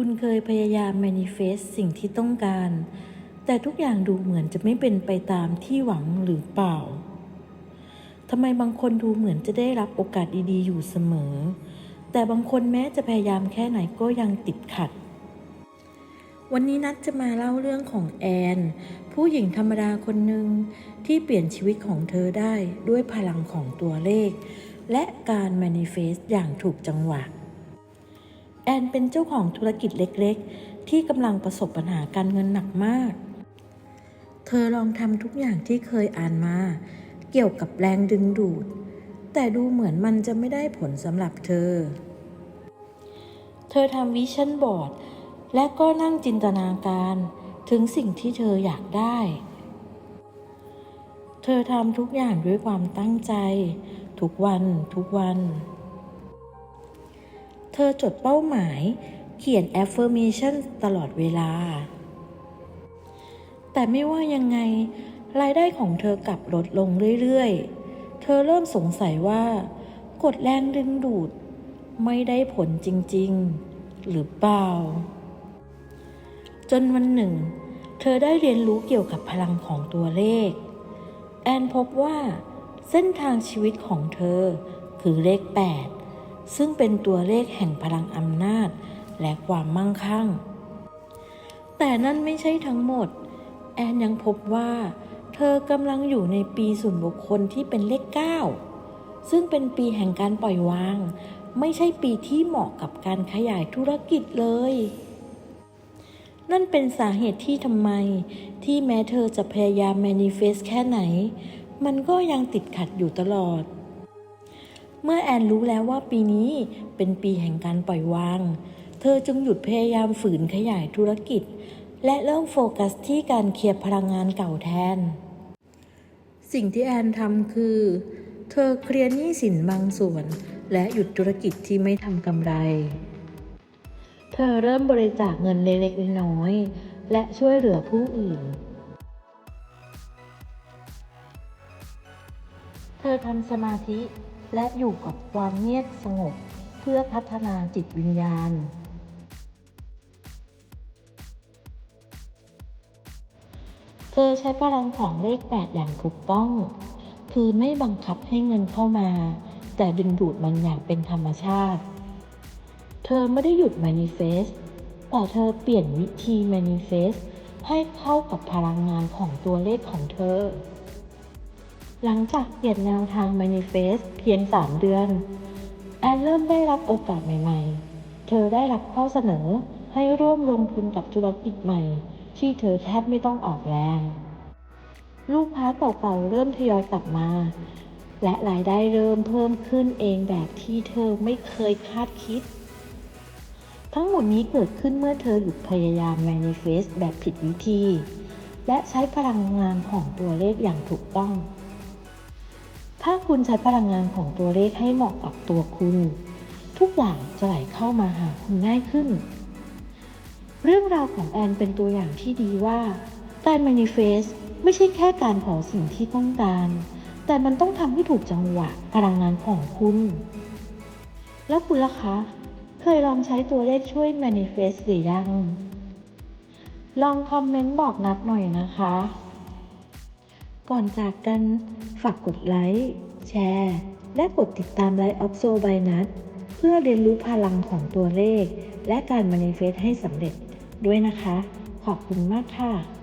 คุณเคยพยายาม manifest สิ่งที่ต้องการ แต่ทุกอย่างดูเหมือนจะไม่เป็นไปตามที่หวังหรือเปล่าทำไมบางคนดูเหมือนจะได้รับโอกาสดีๆ อยู่เสมอ แต่บางคนแม้จะพยายามแค่ไหนก็ยังติดขัด วันนี้นัดจะมาเล่าเรื่องของแอน ผู้หญิงธรรมดาคนหนึ่งที่เปลี่ยนชีวิตของเธอได้ด้วยพลังของตัวเลข และการ manifest อย่างถูกจังหวะ แอนเป็นเจ้าของธุรกิจเล็กๆ ที่กำลังประสบปัญหาการเงินหนักมาก เธอลองทำทุกอย่างที่เคยอ่านมา เกี่ยวกับแรงดึงดูด แต่ดูเหมือนมันจะไม่ได้ผลสำหรับเธอ เธอทำวิชั่นบอร์ด และก็นั่งจินตนาการถึงสิ่งที่เธออยากได้ เธอทำทุกอย่างด้วยความตั้งใจ ทุกวันทุกวัน เธอจดเป้าหมาย เขียน affirmation ตลอดเวลา แต่ไม่ว่ายังไง รายได้ของเธอกลับลดลงเรื่อยๆ เธอเริ่มสงสัยว่ากฎแรงดึงดูด ไม่ได้ผลจริงๆ หรือเปล่า จนวันหนึ่ง เธอได้เรียนรู้เกี่ยวกับพลังของตัวเลข แอนพบว่าเส้นทางชีวิตของเธอคือเลข 8 ซึ่งเป็นตัวเลขแห่งพลังอำนาจ และความมั่งคั่ง แต่นั่นไม่ใช่ทั้งหมด แอนยังพบว่า เธอกำลังอยู่ในปีส่วนบุคคลที่เป็นเลข 9 ซึ่งเป็นปีแห่งการปล่อยวาง ไม่ใช่ปีที่เหมาะกับการขยายธุรกิจเลย นั่นเป็นสาเหตุที่ทำไม ที่แม้เธอจะพยายาม manifest แค่ไหน มันก็ยังติดขัดอยู่ตลอด เมื่อแอนรู้แล้วว่าปีนี้เป็นปีแห่งการปล่อยวาง เธอจึงหยุดพยายามฝืนขยายธุรกิจ และเริ่มโฟกัสที่การเคลียร์พลังงานเก่าแทน สิ่งที่แอนทำคือ เธอเคลียร์หนี้สินบางส่วน และหยุดธุรกิจที่ไม่ทำกำไร เธอเริ่มบริจาคเงินเล็กๆน้อยๆและช่วยเหลือผู้อื่นเธอทำสมาธิ และอยู่กับความเงียบสงบเพื่อพัฒนาจิตวิญญาณ เธอใช้พลังของเลขแปดอย่างถูกต้อง คือไม่บังคับให้เงินเข้ามา แต่ดึงดูดมันอย่างเป็นธรรมชาติ เธอไม่ได้หยุด manifest แต่เธอเปลี่ยนวิธี manifest ให้เข้ากับพลังงานของตัวเลขของเธอ หลังจากเปลี่ยนแนวทาง manifest เพียง 3 เดือน แอนเริ่มได้รับโอกาสใหม่ๆ เธอได้รับข้อเสนอให้ร่วมลงทุนกับธุรกิจใหม่ ที่เธอแทบไม่ต้องออกแรง ลูกค้าเก่าๆเริ่มทยอยกลับมา และรายได้เริ่มเพิ่มขึ้นเองแบบที่เธอไม่เคยคาดคิด ทั้งหมดนี้เกิดขึ้นเมื่อเธอหยุดพยายาม manifest แบบผิดวิธี และใช้พลังงานของตัวเลขอย่างถูกต้อง ถ้าคุณใช้พลังงานของตัวเลขให้เหมาะกับตัวคุณ ทุกอย่างจะไหลเข้ามาหาคุณง่ายขึ้น เรื่องราวของแอนเป็นตัวอย่างที่ดีว่าการ manifest ไม่ใช่แค่การขอสิ่งที่ต้องการ แต่มันต้องทำให้ถูกจังหวะพลังงานของคุณ แล้วคุณล่ะคะ เคยลองใช้ตัวเลขช่วย manifest หรือยัง ลองคอมเมนต์บอกนัดหน่อยนะคะ ก่อนจากกันฝากกดไลค์ แชร์ และกดติดตามไลฟ์ออฟโซบายนัดเพื่อเรียนรู้พลังของตัวเลข และการ manifest ให้สำเร็จด้วยนะคะ ขอบคุณมากค่ะ